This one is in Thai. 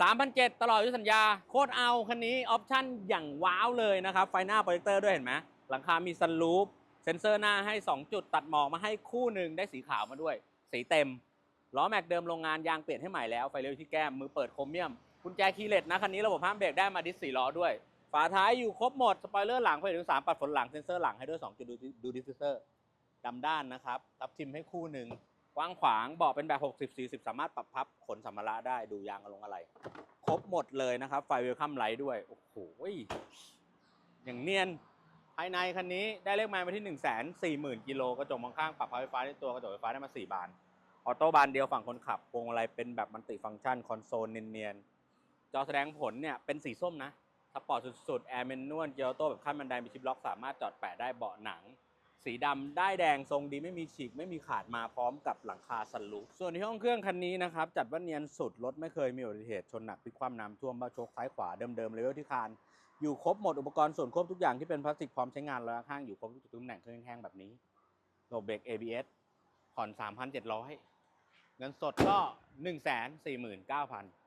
3,007ตลอดอายุสัญญา โคตรเอาคันนี้ ออปชั่นอย่างว้าวเลยนะครับ ไฟหน้าโปรเจคเตอร์ด้วยเห็นไหมหลังคามีซันรูฟเซ็นเซอร์หน้าให้ 2 จุดตัดหมอกมาให้คู่หนึ่งได้สีขาวมาด้วย สีเต็ม ล้อแม็กเดิมโรงงานยางเปลี่ยนให้ใหม่แล้ว ไฟเลี้ยวที่แก้มมือเปิดโครเมียมกุญแจคีย์เลสนะคันนี้ระบบห้ามเบรกได้มาดิสสี่ล้อด้วย ฝาท้ายอยู่ครบหมดสปอยเลอร์หลังไฟถึงสามปัดฝนหลังเซ็นเซอร์หลังให้ด้วย2จุดดูดูดิฟฟิวเซอร์ดำด้านนะครับรับทิมให้คู่หนึ่ง กว้างขวางเบาะเป็นแบบ 60 40 สามารถปรับพับขนสัมภาระได้ดูยางลงอะไร ครบหมดเลยนะครับไฟเวลคัมไลท์ด้วย โอ้โหอย่างเนียนภายในคันนี้ได้เลขไมล์มาที่ 1 4 0 0 0 0กิโลกระจกมองข้างปรับพับไฟฟ้าในตัวกระจกไฟฟ้าได้มา 4 บานออโต้บานเดียวฝั่งคนขับพวงมาลัยเป็นแบบมัลติฟังก์ชันคอนโซลเนียนๆจอแสดงผลเนี่ยเป็นสีส้มนะสปอร์ตสุดๆแอร์เมนนวลเกียร์ออโต้แบบขั้นบันไดมีชิปล็อกสามารถจอดแปะได้เบาะหนัง สีดำได้แดงทรงดีไม่มีฉีก ไม่มีขาดมาพร้อมกับหลังคาสันลูปส่วนที่ห้องเครื่องคันนี้นะครับ จัดว่าเนียนสุดรถไม่เคยมีอุบัติเหตุชนหนักพลิกคว่ำน้ำท่วมบ้าชคซ้ายขวาเดิมๆเลเวลที่คานอยู่ครบหมดอุปกรณ์ส่วนควบทุกอย่างที่เป็นพลาสติกพร้อมใช้งานแล้วข้างอยู่ครบทุกจุดทุกตำแหน่งเครื่องแห้งแบบนี้ระบบเบรก ABS ผ่อน 3,700เงินสดก็ 1 4 9 0 0 0